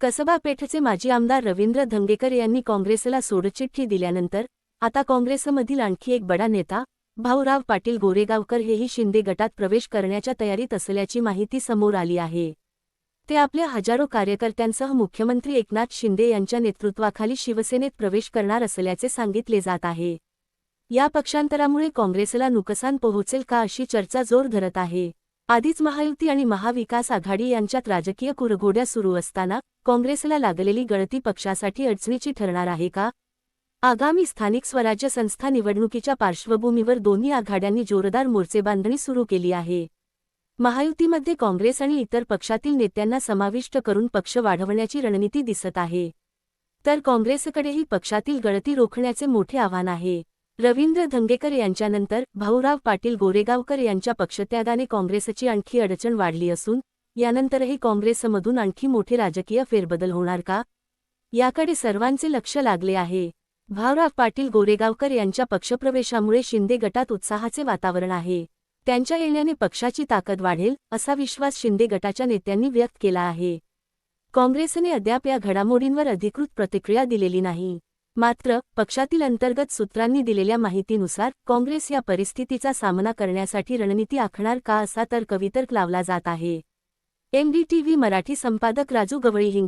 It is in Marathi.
कसबा पेठचे माजी आमदार रवींद्र धंगेकर यांनी काँग्रेसला सोडचिठ्ठी दिल्यानंतर आता काँग्रेसमधील आणखी एक बडा नेता भाऊराव पाटील गोरेगावकर हेही शिंदे गटात प्रवेश करण्याच्या तयारीत असल्याची माहिती समोर आली आहे. ते आपल्या हजारो कार्यकर्त्यांसह मुख्यमंत्री एकनाथ शिंदे यांच्या नेतृत्वाखाली शिवसेनेत प्रवेश करणार असल्याचे सांगितले जात आहे. या पक्षांतरामुळे काँग्रेसला नुकसान पोहोचेल का अशी चर्चा जोर धरत आहे. आधीच महायुती आणि महाविकास आघाडी यांच्यात राजकीय कुरघोड्या सुरू असताना काँग्रेसला लागलेली गळती पक्षासाठी अडचणीची ठरणार आहे का? आगामी स्थानिक स्वराज्य संस्था निवडणुकीच्या पार्श्वभूमीवर दोन्ही आघाड्यांनी जोरदार मोर्चेबांधणी सुरू केली आहे. महायुतीमध्ये काँग्रेस आणि इतर पक्षातील नेत्यांना समाविष्ट करून पक्ष वाढवण्याची रणनीती दिसत आहे. तर काँग्रेसकडेही पक्षातील गळती रोखण्याचे मोठे आव्हान आहे. रवींद्र धंगेकर यांच्यानंतर भाऊराव पाटील गोरेगावकर यांच्या पक्षत्यागाने काँग्रेसची आणखी अडचण वाढली असून यानंतरही काँग्रेसमधून आणखी मोठे राजकीय फेरबदल होणार का? याकडे सर्वांचे लक्ष लागले आहे. भाऊराव पाटील गोरेगावकर यांच्या पक्षप्रवेशामुळे शिंदे गटात उत्साहाचे वातावरण आहे. त्यांच्या येण्याने पक्षाची ताकद वाढेल असा विश्वास शिंदे गटाच्या नेत्यांनी व्यक्त केला आहे. काँग्रेसने अद्याप या घडामोडींवर अधिकृत प्रतिक्रिया दिलेली नाही. मात्र पक्षातील अंतर्गत सूत्रांनी दिलेल्या माहितीनुसार काँग्रेस या परिस्थितीचा सामना करण्यासाठी रणनीती आखणार का असा तर कवितर्क लावला जात आहे. एमडीटीव्ही मराठी संपादक राजू गवळी हिंग